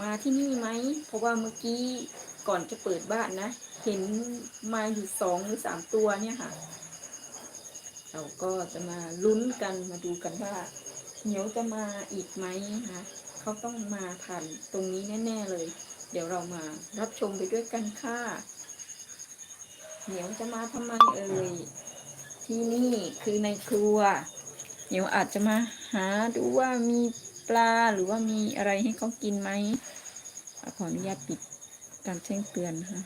มาที่นี่ไหม เพราะว่าเมื่อกี้ก่อนจะเปิดบ้านนะ เห็นมาอยู่สองหรือสามตัวเนี่ยค่ะ เราก็จะมาลุ้นกันมาดูกันว่าเหนียวจะมาอีกไหมนะคะเขาต้องมาผ่านตรงนี้แน่ ๆเลย เดี๋ยวเรามารับชมไปด้วยกันค่ะเหนียวจะมาทำไมเอ่ยที่นี่คือในครัวเดี๋ยวอาจจะมาหาดูว่ามี ปลาหรือว่ามีอะไรให้เขากินไหมอขออนุญาตปิดการแจ้งเตือนนะคะ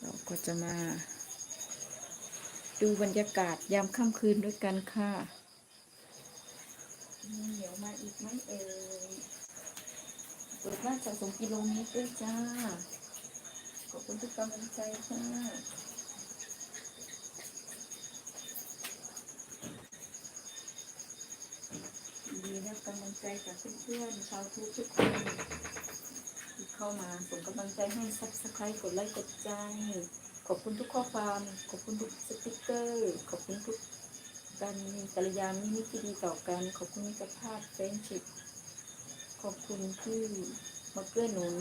เราก็จะมา ดูบรรยากาศยามค่ำคืนด้วยกันค่ะมีเดี๋ยวมาอีกไหมเอ่ยเปิดบ้านสะสมกิโลเมตรด้วยจ้าขอบคุณทุกกำลังใจค่ะ ดีนะกำลังใจจากเพื่อนๆชาวทุกทุกคนที่เข้ามาส่งกำลังใจให้ซับสไครต์กดไลค์กดใจ ขอบคุณทุกข้อความ ขอบคุณทุกสติกเกอร์ ขอบคุณทุกการมีกัลยาณมิตรที่ดีต่อกัน ขอบคุณมิตรภาพเฟรนชิพขอบคุณที่มาเกื้อหนุน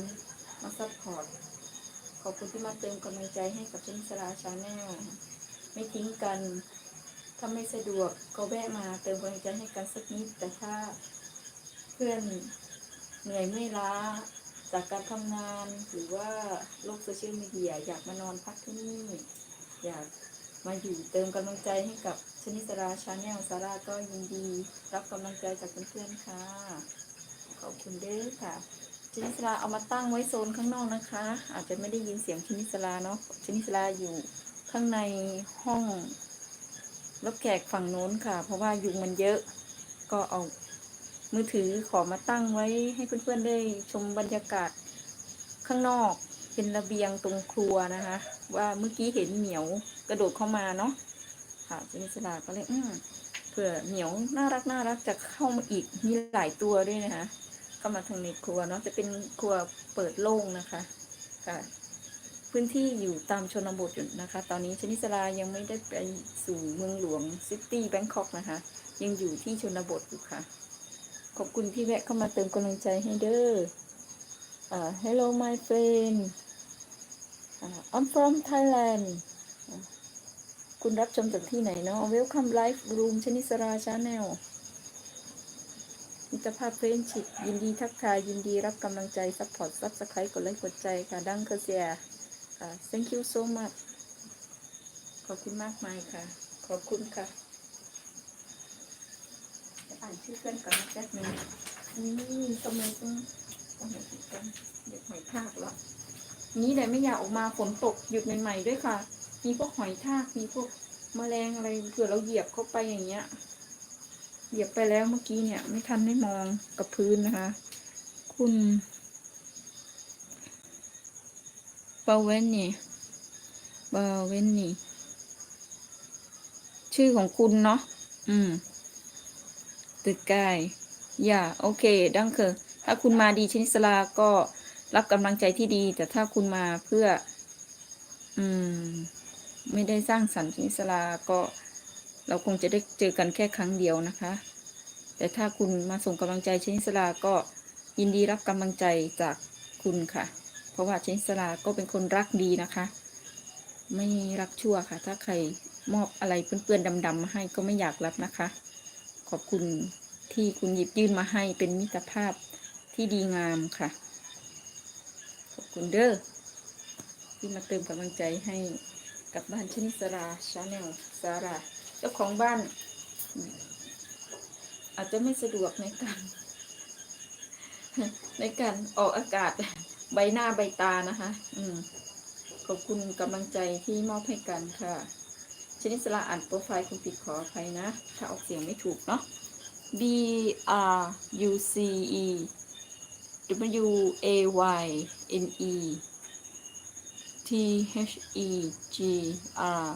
มาซัพพอร์ตขอบคุณที่มาเติมกำลังใจให้กับชินสลาชาแนลไม่ทิ้งกัน ถ้าไม่สะดวกก็แวะมาเติมกำลังใจให้กันสักนิด แต่ถ้าเพื่อนเหนื่อยไม่ล้าจากการทำงานหรือว่าโลกโซเชียลมีเดียอยากมานอนพักที่นี่ อยากมาอยู่เติมกำลังใจให้กับชนิสราชาแนลซาร่าก็ยินดี รับกำลังใจจากเพื่อนๆค่ะ ขอบคุณเด้อค่ะ ชนิสราเอามาตั้งไว้โซนข้างนอกนะคะ อาจจะไม่ได้ยินเสียงชนิสราเนาะชนิสราอยู่ข้างในห้อง รับแขกฝั่งโน้นค่ะ เพราะว่ายุงมันเยอะ ก็เอามือถือขอมาตั้งไว้ให้เพื่อนๆได้ชมบรรยากาศข้างนอกเป็นระเบียงตรงครัวนะคะ ว่าเมื่อกี้เห็นเหมียวกระโดดเข้ามาเนาะค่ะเจนิสลาก็เลยอืมเผื่อเหมียวน่ารักน่ารักจะเข้ามาอีกมีหลายตัวด้วยนะคะเข้ามาทางในครัวเนาะจะเป็นครัวเปิดโล่งนะคะ ค่ะ พื้นที่อยู่ตามชนบทอยู่นะคะ ตอนนี้ชนิสลายังไม่ได้ไปสู่เมืองหลวงซิตี้แบงคอกนะคะ ยังอยู่ที่ชนบทอยู่ค่ะ ขอบคุณที่แวะเข้ามาเติมกำลังใจให้เด้ออ่า hello my friend อ่า I'm from Thailand คุณรับชมจากที่ไหนเนาะ Welcome Live Room ชนิสราชาแนลมิตรภาพเฟรนชิพยินดีทักทาย ยินดีรับกำลังใจ ซัพพอร์ตซับสไครต์กดไลค์กดใจค่ะ ดังเคเซีย ค่ะ thank you so much ขอบคุณมากมายค่ะ ขอบคุณค่ะจะอ่านชื่อเพื่อนก่อนนะแป๊บนึงนี่ทำไมต้องต้องหาติดกันเด็กหอยทากแล้วนี้เลยไม่อยากออกมาฝนตกหยุดใหม่ๆด้วยค่ะ มีพวกหอยทากมีพวกแมลงอะไรเผื่อเราเหยียบเข้าไปอย่างเงี้ย เหยียบไปแล้วเมื่อกี้เนี่ย ไม่ทันได้มองกับพื้นนะคะ คุณเบาเวนนี่เบาเวนนี่ ชื่อของคุณเนาะ อืม ตึกกายอย่า โอเค ดังคือถ้าคุณมาดีชนิสลา ก็รับกำลังใจที่ดี แต่ถ้าคุณมาเพื่อ อืม ไม่ได้สร้างสรรค์ชนิสลา ก็ เราคงจะได้เจอกันแค่ครั้งเดียวนะคะ แต่ถ้าคุณมาส่งกำลังใจชนิสลา ก็ยินดีรับกำลังใจจากคุณค่ะ ราะว่าเชนสลาก็เป็นคนรักดีนะคะ ไม่รักชั่วค่ะ ถ้าใครมอบอะไรเปื้อนๆดำๆมาให้ก็ไม่อยากรับนะคะ ขอบคุณที่คุณหยิบยื่นมาให้เป็นมิตรภาพที่ดีงามค่ะ ขอบคุณเด้อที่มาเติมกำลังใจให้กับบ้านชนิสราชาแนลสาราเจ้าของบ้าน อาจจะไม่สะดวกในการ ในการออกอากาศ ใบหน้าใบตานะคะ อืมขอบคุณกำลังใจที่มอบให้กันค่ะ ชนิดสละอ่านโปรไฟล์คุณผิดขออภัยนะ ถ้าออกเสียงไม่ถูกเนาะ B R U C E W A Y N E T H E G R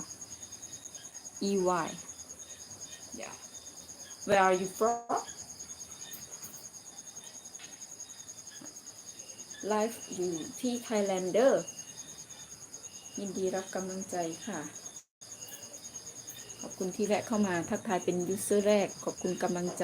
E Y yeah where are you from ไลฟ์อยู่ที่ไทยแลนเดอร์ยินดีรับกำลังใจค่ะ ขอบคุณที่แวะเข้ามาทักทายเป็นยูเซอร์แรก ขอบคุณกำลังใจ